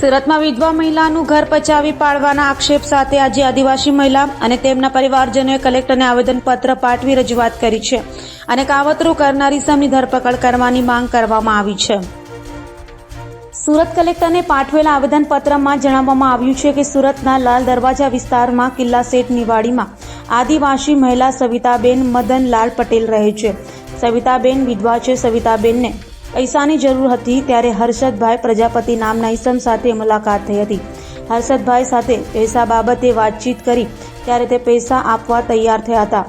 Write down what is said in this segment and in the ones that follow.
સુરતમાં વિધવા મહિલાનું ઘર પચાવી પાડવાના આક્ષેપ સાથે આજે આદિવાસી મહિલા અને તેમના પરિવારજનોએ કલેક્ટરને આવેદનપત્ર પાઠવી રજૂઆત કરી છે અને કાવતરું કરનારી સમની ધરપકડ કરવાની માંગ કરવામાં આવી છે. સુરત કલેક્ટરને પાઠવેલા આવેદનપત્રમાં જણાવવામાં આવ્યું છે કે સુરતના લાલ દરવાજા વિસ્તારમાં કિલ્લા સેટ નિવાડીમાં આદિવાસી મહિલા સવિતાબેન મદનલાલ પટેલ રહે છે. સવિતાબેન વિધવા છે. સવિતાબેનને પૈસાની જરૂર હતી ત્યારે હર્ષદભાઈ પ્રજાપતિ નામના ઈસમ સાથે મુલાકાત થઈ હતી. હર્ષદભાઈ સાથે પૈસા બાબતે વાતચીત કરી ત્યારે તે પૈસા આપવા તૈયાર થયા હતા.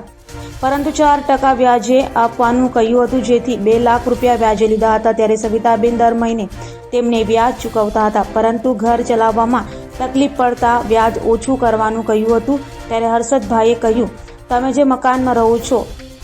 પરંતુ ચાર ટકા વ્યાજે આપવાનું કહ્યું હતું, જેથી બે લાખ રૂપિયા વ્યાજે લીધા હતા ત્યારે સવિતાબેન દર મહિને તેમને વ્યાજ ચૂકવતા હતા. પરંતુ ઘર ચલાવવામાં તકલીફ પડતા વ્યાજ ઓછું કરવાનું કહ્યું હતું. ત્યારે હર્ષદભાઈએ કહ્યું, તમે જે મકાનમાં રહો છો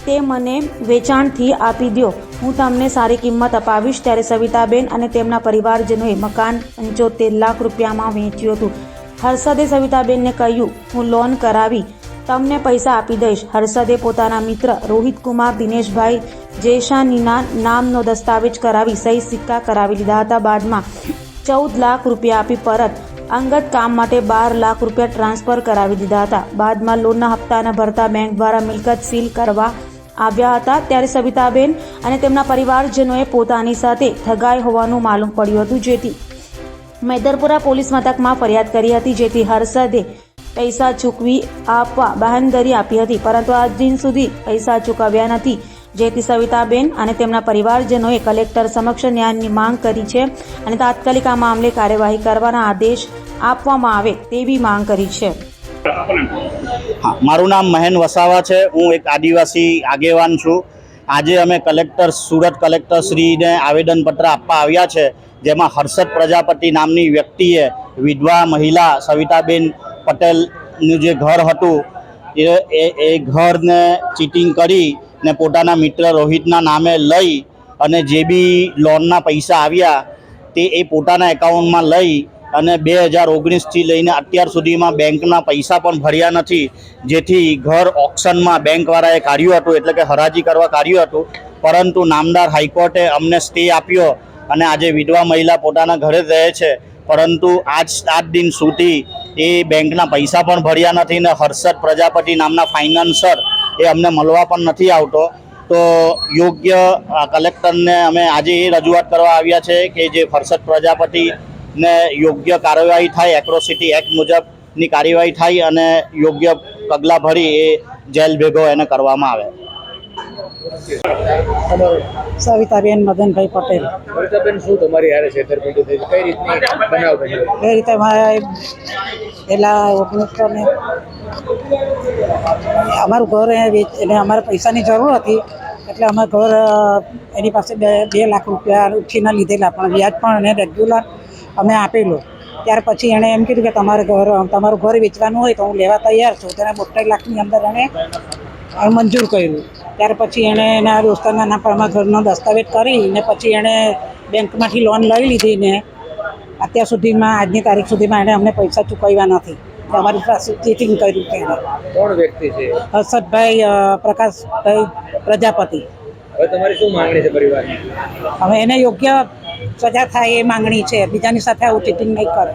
તે મને વેચાણથી આપી દો હું તમને સારી કિંમત અપાવીશ ત્યારે સવિતાબેન અને તેમના પરિવારજનોએ મકાન પંચોતેર લાખ રૂપિયામાં વેચ્યું હતું. હર્ષદે સવિતાબેનને કહ્યું, હું લોન કરાવી, તમને પૈસા આપી દઈશ. હર્ષદે પોતાના મિત્ર રોહિત કુમાર દિનેશભાઈ જેશાનીના નામનો દસ્તાવેજ કરાવી સહી સિક્કા કરાવી લીધા હતા. બાદમાં ચૌદ લાખ રૂપિયા આપી પરત અંગત કામ માટે બાર લાખ રૂપિયા ટ્રાન્સફર કરાવી દીધા હતા. બાદમાં લોનના હપ્તાના ભરતા બેંક દ્વારા મિલકત સીલ કરવા આવ્યા હતા ત્યારે સવિતાબેન અને તેમના પરિવારજનોએ પોતાની સાથે ઠગાઈ હોવાનું માલુમ પડ્યું હતું, જેથી મૈદરપુરા પોલીસ મથકમાં ફરિયાદ કરી હતી, જેથી હર્ષદે પૈસા ચૂકવી આપવા બહાનગરી આપી હતી. પરંતુ આજ દિન સુધી પૈસા ચૂકવ્યા નથી, જેથી સવિતાબેન અને તેમના પરિવારજનોએ કલેક્ટર સમક્ષ ન્યાયની માંગ કરી છે અને તાત્કાલિક આ મામલે કાર્યવાહી કરવાના આદેશ આપવામાં આવે તેવી માંગ કરી છે. હા, મારું નામ મહેન વસાવા છે. હું એક આદિવાસી આગેવાન છું. આજે અમે કલેક્ટર, સુરત કલેક્ટર શ્રીને આવેદનપત્ર આપવા આવ્યા છે, જેમાં હર્ષદ પ્રજાપતિ નામની વ્યક્તિએ વિધવા મહિલા સવિતાબેન પટેલનું જે ઘર હતું, એ એ એ ઘરને ચીટિંગ કરી ને પોતાના મિત્ર રોહિતના નામે લઈ અને જે બી લોનના પૈસા આવ્યા, તે એ પોતાના એકાઉન્ટમાં લઈ અને બે હજાર ઓગણીસથી લઈને અત્યાર સુધીમાં બેંકના પૈસા પણ ભર્યા નથી. જેથી ઘર ઓક્શનમાં બેંકવાળાએ કાઢ્યું હતું, એટલે કે હરાજી કરવા કાઢ્યું હતું. પરંતુ નામદાર હાઈકોર્ટે અમને સ્ટે આપ્યો અને આજે વિધવા મહિલા પોતાના ઘરે રહે છે. પરંતુ આજ આજ દિન સુધી એ બેંકના પૈસા પણ ભર્યા નથી ને હર્ષદ પ્રજાપતિ નામના ફાઇનાન્સર એ અમને મળવા પણ નથી આવતો. તો યોગ્ય કલેક્ટરને અમે આજે એ રજૂઆત કરવા આવ્યા છે કે જે હર્ષદ પ્રજાપતિ ને યોગ્ય કાર્યવાહી થાય એક્રોસિટી એક્ટ મુજબની કાર્યવાહી થાય અને યોગ્ય પગલાં ભરી એ જેલ ભેગો એને કરવામાં આવે. સવિતાબેન મદનભાઈ પટેલ. શું તમારી હારે છેતરપિંડી થઈ કઈ રીતની બનાવ બન્યો? એ રીતે મારે પહેલાં ઓગણીસો ને અમારું ઘર એ વેચ એટલે અમારે પૈસાની જરૂર હતી એટલે અમે ઘર એની પાસે બે બે લાખ રૂપિયા ઉઠીને લીધેલા પણ વ્યાજ પણ એને રેગ્યુલર અમે આપેલું. ત્યાર પછી એણે એમ કીધું કે તમારે ઘર તમારું ઘર વેચવાનું હોય તો હું લેવા તૈયાર છું. તેને બોતેર લાખની અંદર એણે મંજૂર કર્યું. ત્યાર પછી એણે એના દોસ્તારના અમારા ઘરનો દસ્તાવેજ કરી ને પછી એણે બેંકમાંથી લોન લઈ લીધી ને અત્યાર સુધીમાં આજની તારીખ સુધીમાં એણે અમને પૈસા ચૂકવ્યા નથી. અમારી પાસે ચીટિંગ કર્યું છે કોણ વ્યક્તિ છે? હર્ષદભાઈ પ્રકાશભાઈ પ્રજાપતિ. હવે તમારી શું માંગણી છે પરિવારની? હવે એને યોગ્ય સજા થાય એ માંગણી છે. બીજાની સાથે આવું ચીટિંગ નહીં કરે.